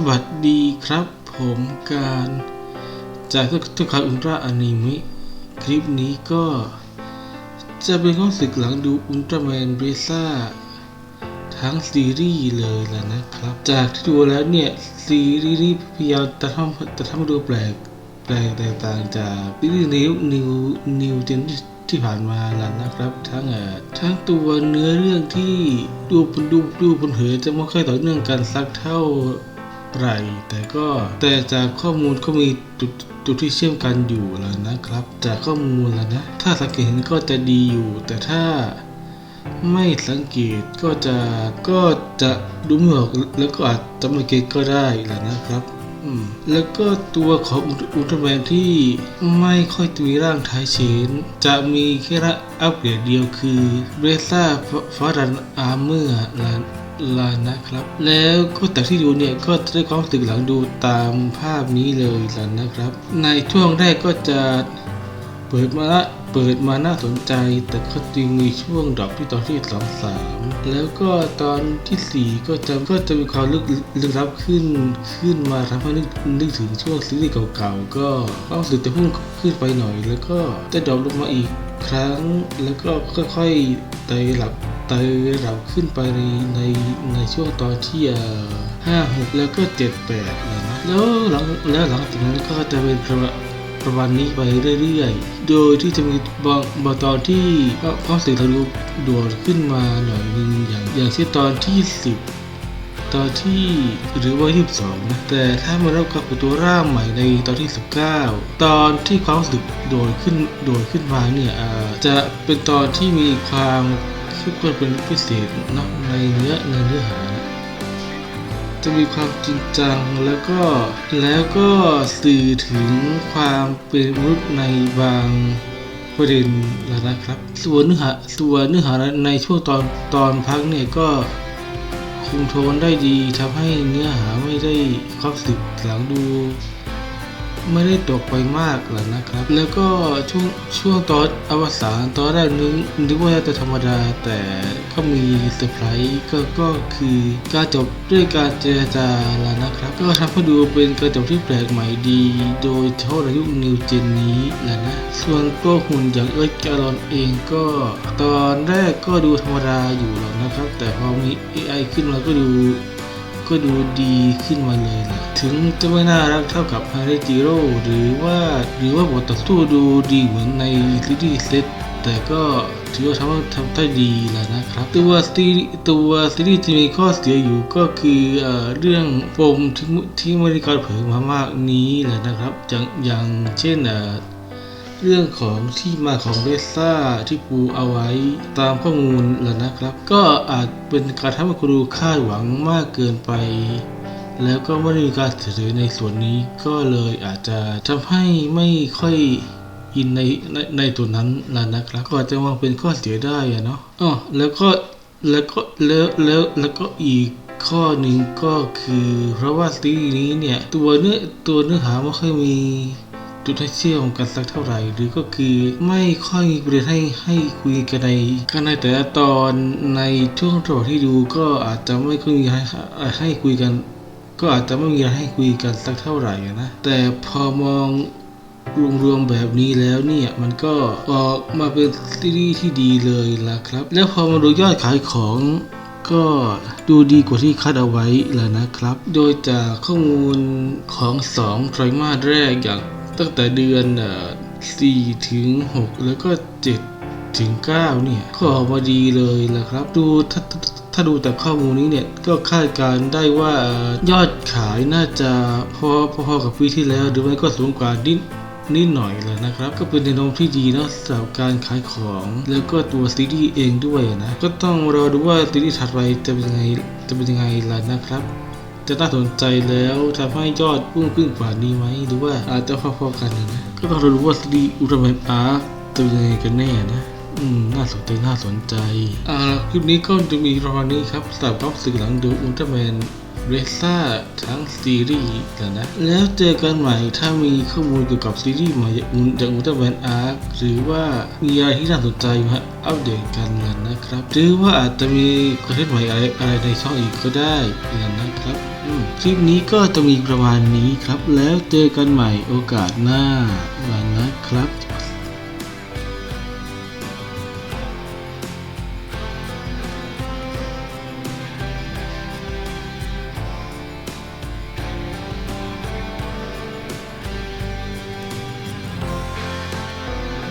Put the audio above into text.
สวัสดีครับผมการจากทุกคาอุลตร้าอนิเมะคลิปนี้ก็ จะเป็นข้อสึกหลังดูอุลตร้าแมนเบซ่าทั้งซีรีส์เลยแหละนะครับ จากที่ดูแล้วเนี่ย ซีรีส์พยายามจะทำจะทำให้ดูแปลกแปลกแตกต่างจากซีรีส์นิวนิวนิวเจนที่ผ่านมาแล้วนะครับ ทั้งทั้งตัวเนื้อเรื่องที่ดูดูดูบนเหือจะไม่ค่อยต่อเนื่องกันสักเท่า ไหร่ แต่ก็แต่จากข้อมูลก็มีจุดจุดที่เชื่อมกันอยู่แล้วนะครับ จากข้อมูลแล้วนะ ถ้าสังเกตเห็นก็จะดีอยู่ แต่ถ้าไม่สังเกตก็จะก็จะดูไม่ออกแล้วก็อาจจะไม่เก็ตก็ได้แหละนะครับแล้วก็ตัวของอุลตร้าแมนที่ไม่ค่อยมีร่างท้ายเชน จะมีแค่ระอัปเกรดเดียวคือเบรซ่าฟารันอาร์เมอร์ ลาลานะครับ แล้วก็แต่ที่ดูเนี่ยก็จะได้ความรู้สึกหลังดูตามภาพนี้เลยแหละนะครับ ในช่วงแรกก็จะเปิดมาละเปิดมาน่าสนใจ แต่ก็จริงมีช่วงดรอปที่ตอนที่สองสามแล้วก็ตอนที่สี่ก็จะก็จะมีความลึกลึกลับขึ้นขึ้นมาทำให้นึกนึกถึงช่วงซีรีส์เก่าๆก็ความสึกจะพุ่งขึ้นไปหน่อย แล้วก็จะดรอปลงมาอีกครั้ง แล้วก็ค่อยๆไต่หลับ ไต่หลับขึ้นไปในในในช่วงตอนที่ห้าหกแล้วก็เจ็ดแปดนะแล้วหลังแล้วหลังจากนั้นก็จะเป็นประประมาณนี้ไปเรื่อยๆ โดยที่จะมีบางบางตอนที่ความสียงทะลุโดดขึ้นมาหน่อยนึงอย่างอย่างเช่นตอนที่10ตอนที่หรือว่า22นะแต่ถ้ามาเริ่มกับตัวร่างใหม่ในตอนที่ 19 ตอนที่ความรู้สึกโดดขึ้นโดดขึ้นมาเนี่ยจะเป็นตอนที่มีความ คิดว่าเป็นพิเศษเนะในเนื้อในเนื้อหา จะมีความจริงจังแล้วก็แล้วก็สื่อถึงความเป็นมนุษย์ในบางประเด็นนะครับ ส่วนเนื้อหาส่วนเนื้อหาในช่วงตอนตอนพักเนี่ยก็คุมโทนได้ดีทำให้เนื้อหาไม่ได้ครู้สึกหลังดู ไม่ได้ตกไปมากหรอกนะครับ แล้วก็ช่วงช่วงตอนอวสานตอนแรกนึกนึกว่าจะธรรมดาแต่ก็มีเซอร์ไพรส์ก็ก็คือการจบด้วยการเจรจาแล้วนะครับ ก็ทำให้ดูเป็นการจบที่แปลกใหม่ดี โดยเฉพาะในยุคนิวเจนนี้แหละนะ ส่วนตัวหุ่นอย่างเอิร์ธแกลอนเองก็ตอนแรกก็ดูธรรมดาอยู่หรอกนะครับ แต่พอมี AI ขึ้นมาก็ดู ก็ดูดีขึ้นมาเลยล่ะถึงจะไม่น่ารักเท่ากับฮาริจิโร่หรือว่าหรือว่าบทต่อสู้ดูดีเหมือนในซีรีส์เซตแต่ก็ถือว่าทำทำได้ดีแหละนะครับ ตัวซีตัวซีรีส์ที่มีข้อเสียอยู่ก็คือเอเรื่องปมที่มุที่ไม่ได้การเผยมามากนี้แหละนะครับ อย่างอย่างเช่น เรื่องของที่มาของเรซ่าที่ปูเอาไว้ตามข้อมูลแหละนะครับ ก็อาจเป็นการทำให้คุณดูคาดหวังมากเกินไป แล้วก็ไม่ได้มีการเฉลยในส่วนนี้ก็เลยอาจจะทำให้ไม่ค่อยอินในในในตัวนั้นแหละนะครับ ก็อาจจะมองเป็นข้อเสียได้อะเนาะอ๋อแล้วก็แล้วก็แล้วแล้วแล้วก็อีกข้อหนึ่งก็คือ เพราะว่าซีรีส์นี้เนี่ย ตัวเนื้อตัวเนื้อหาไม่ค่อยมี จุดให้เชื่อมกันสักเท่าไหร่ หรือก็คือไม่ค่อยมีประเด็นให้ให้คุยกันในกันในแต่ละตอนในช่วงตอนที่ดูก็อาจจะไม่ค่อยมีให้ให้คุยกัน ก็อาจจะไม่มีอะไรให้คุยกันสักเท่าไหร่นะแต่พอมองรวมๆแบบนี้แล้วเนี่ยมันก็ออกมาเป็นซีรีส์ที่ดีเลยล่ะครับ แล้วพอมาดูยอดขายของก็ดูดีกว่าที่คาดเอาไว้แล้วนะครับ โดยจากข้อมูลของ2ไตรมาสแรกอย่าง ตั้งแต่เดือนอ่อ4ถึง6 แล้วก็ 7 ถึง 9 เนี่ย ก็ออกมาดีเลยแหละครับ ดูถ้าถ้าดูแต่ข้อมูลนี้เนี่ย ก็คาดการได้ว่ายอดขายน่าจะพอพอกับปีที่แล้ว หรือไม่ก็สูงกว่านิดนิดหน่อยเลยนะครับ ก็เป็นแนวโน้มที่ดีเนอะสำหรับการขายของแล้วก็ตัวซีรีส์เองด้วยนะ ก็ต้องรอดูว่าซีรีส์ถัดไปจะเป็นยังไงจะเป็นยังไงล่ะนะครับ จะน่าสนใจแล้วทำให้ยอดพุ่งขึ้นกว่านี้ไหมหรือว่าอาจจะพอๆกันนะก็ต้องรู้ว่าซีรีส์อุลตร้าแมนอาร์จะเป็นยังไงกันแน่นะอืมน่าสนใจน่าสนใจ อ่าคลิปนี้ก็จะมีประมาณนี้ครับสำหรับรอบสื่อหลังดูอุลตร้าแมน เรซ่าทั้งซีรีส์แล้วนะ แล้วเจอกันใหม่ถ้ามีข้อมูลเกี่ยวกับซีรีส์ใหม่จากอุลตร้าแมนอาร์คหรือว่ามีอะไรที่น่าสนใจมาอัปเดตกันเลยนะครับ หรือว่าอาจจะมีคอนเทนต์ใหม่อะไรอะไรในช่องอีกก็ได้เลยนะครับคลิปนี้ก็จะมีประมาณนี้ครับ แล้วเจอกันใหม่โอกาสหน้าวันนะครับ